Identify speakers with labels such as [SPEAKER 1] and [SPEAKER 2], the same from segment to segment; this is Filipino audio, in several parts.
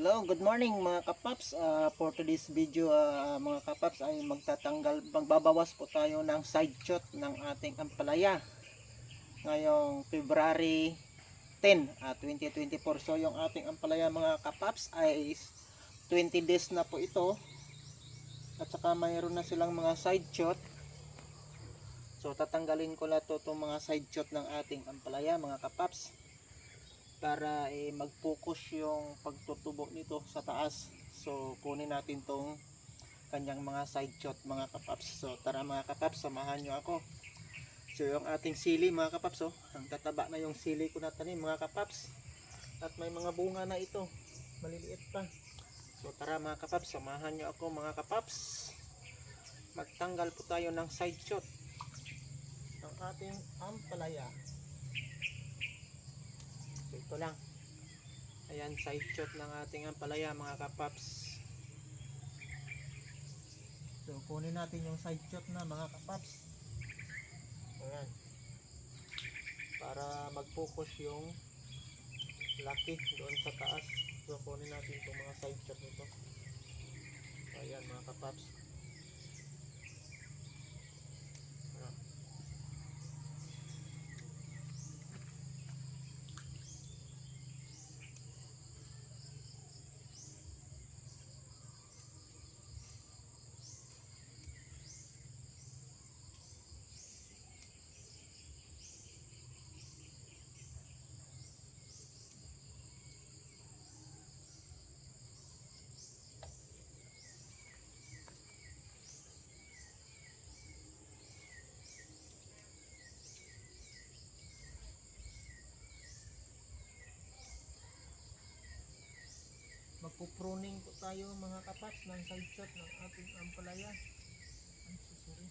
[SPEAKER 1] Hello, good morning mga kapaps. Ah, for today's video ah, mga kapaps ay magtatanggal, magbabawas po tayo ng side shot ng ating ampalaya. Ngayong February 10, ah, 2024. So yung ating ampalaya mga kapaps ay 20 days na po ito. At saka mayroon na silang mga side shot. So tatanggalin ko na to itong mga side shot ng ating ampalaya mga kapaps para eh, mag-focus yung pagtutubo nito sa taas. So, kunin natin tong kanyang mga side shot mga kapaps. So, tara mga kapaps, samahan nyo ako. So, yung ating sili mga kapaps, oh, ang tataba na yung sili ko na mga kapaps. At may mga bunga na ito. Maliliit pa. So, tara mga kapaps, samahan nyo ako mga kapaps. Magtanggal po tayo ng side shot ng ating ampalaya. Ito lang. Ayan, side shot ng ating ampalaya mga kapaps. So, kunin natin yung side shot na mga kapaps. Ayan. Para mag-focus yung laki doon sa taas. So, kunin natin itong mga side shot nito. Ayan mga kapaps. Ayan. Magpupruning po tayo mga kapaps ng side shot ng ating ampalaya. Ay, sorry.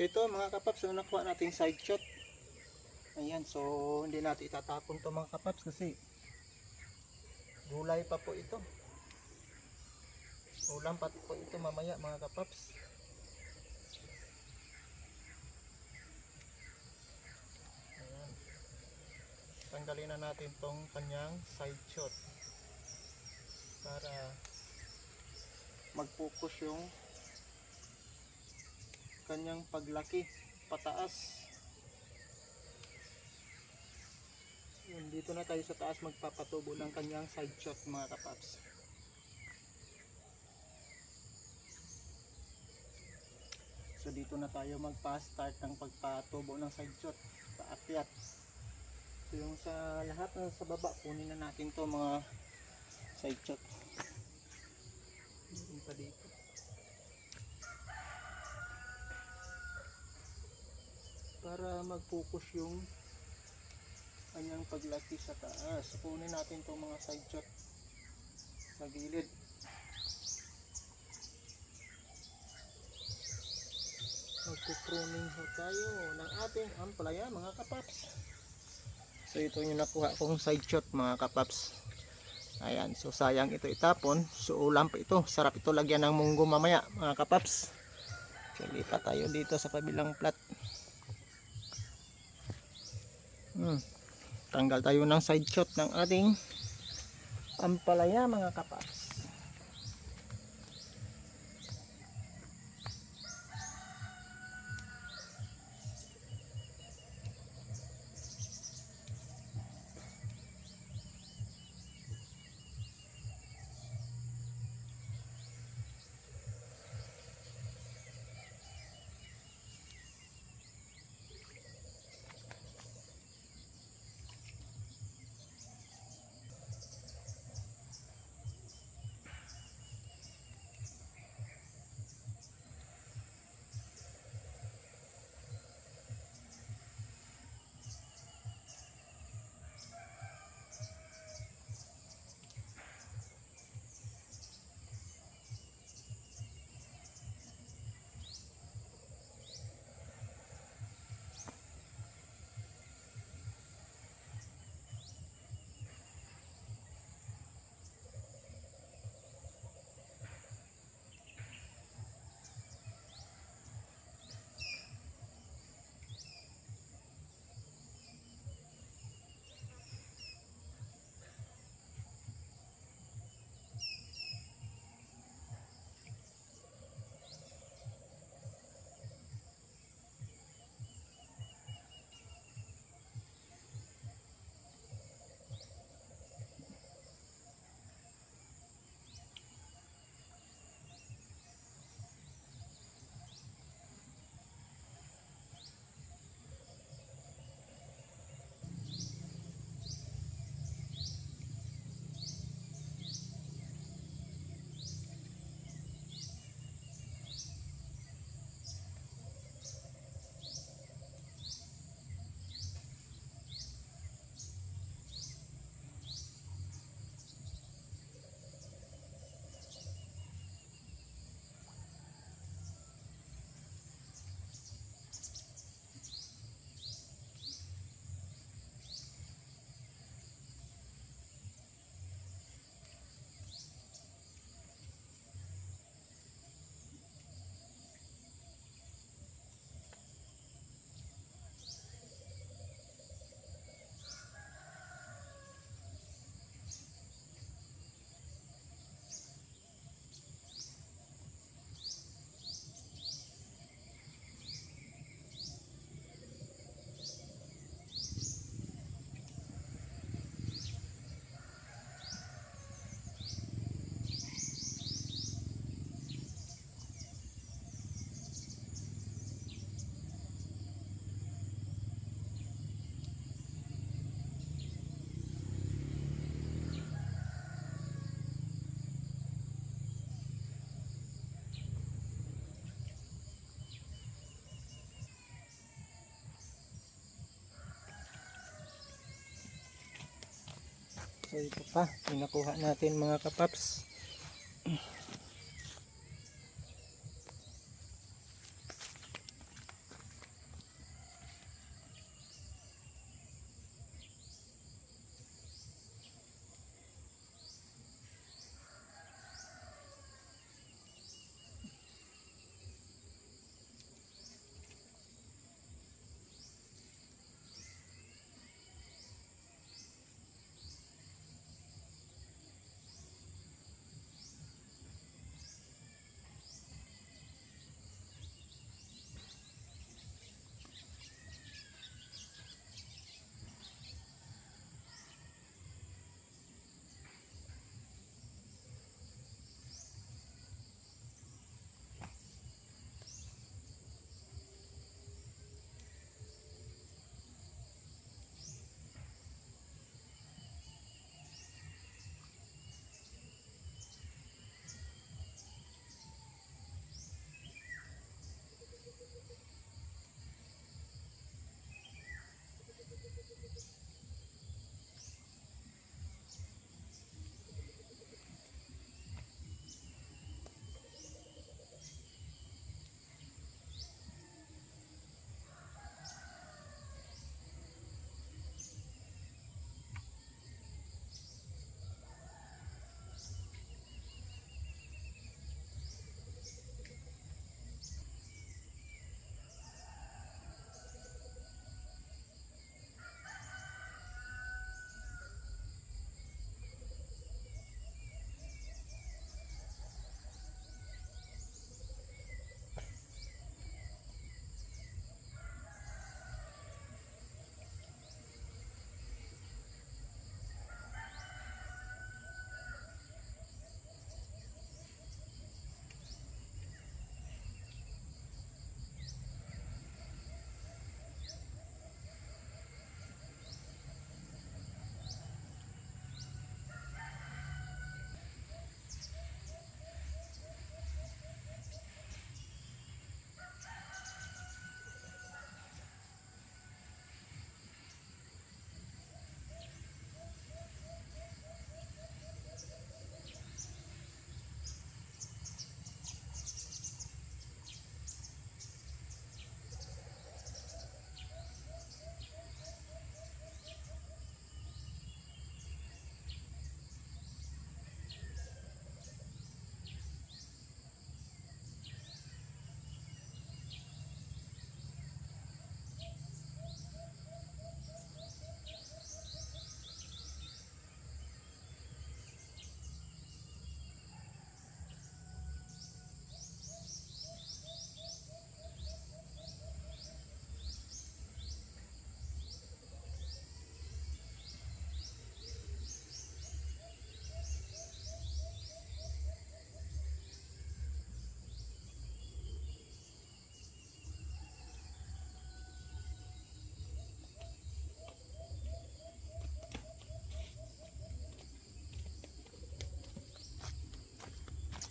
[SPEAKER 1] So ito mga kapaps, so nakuha nating side shot. Ayan, so hindi natin itatapon to mga kapaps kasi gulay pa po ito. Ulam pa po ito mamaya mga kapaps. Ayan. Tanggalin na natin tong kanyang side shot para mag-focus yung kanyang paglaki pataas. Yan, dito na tayo sa taas magpapatubo ng kanyang side shot mga kapaps. So dito na tayo magpa-start ng pagpatubo ng side shot. Paakyat. So yung sa lahat ng sa baba kunin na natin to mga side shot. Yung pa dito. Para mag-focus yung kanyang paglaki sa taas. Kunin natin itong mga side shot sa gilid. Magpupruning ho tayo ng ating ampalaya mga kapaps. So ito yung nakuha kong side shot mga kapaps. Ayan, so sayang ito itapon. So ulam pa ito. Sarap ito lagyan ng munggo mamaya mga kapaps. So lipat tayo dito sa kabilang plat. Hmm. Tanggal tayo ng side shot ng ating ampalaya mga kapaps. So ito pa, pinakuha natin mga kapaps.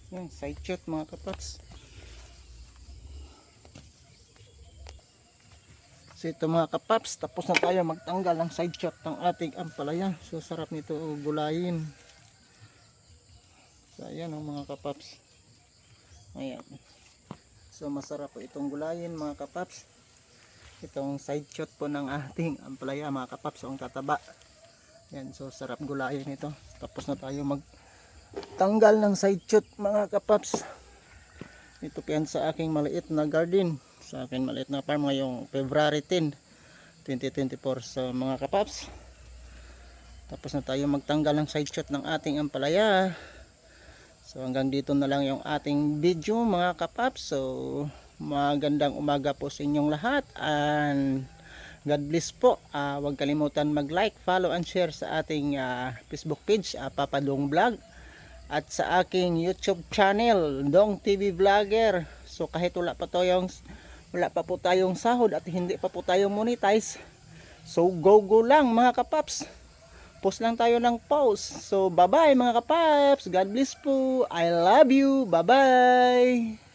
[SPEAKER 1] Yan, side shot mga kapaps. So ito mga kapaps, tapos na tayo magtanggal ng side shot ng ating ampalaya. So sarap nito gulayin. So ayan oh, mga kapaps. Ayan. So masarap po itong gulayin mga kapaps. Itong side shot po ng ating ampalaya mga kapaps. Ang tataba. Yan, so sarap gulayin ito. Tapos na tayo magtanggal ng side shot mga kapaps. Ito yan sa aking maliit na garden. Sa aking maliit na farm ngayong February 10, 2024 sa mga kapaps. Tapos na tayo magtanggal ng side shot ng ating ampalaya. So hanggang dito na lang yung ating video mga kapaps. So magandang umaga po sa inyong lahat. And God bless po. Ah, huwag kalimutan mag-like, follow and share sa ating ah, Facebook page, ah, Papadong Vlog. At sa aking YouTube channel, Dong TV Vlogger. So kahit wala pa tayong wala pa po tayong sahod at hindi pa po tayo monetize. So go go lang mga kapaps. Post lang tayo ng post. So bye bye mga kapaps. God bless po. I love you. Bye bye.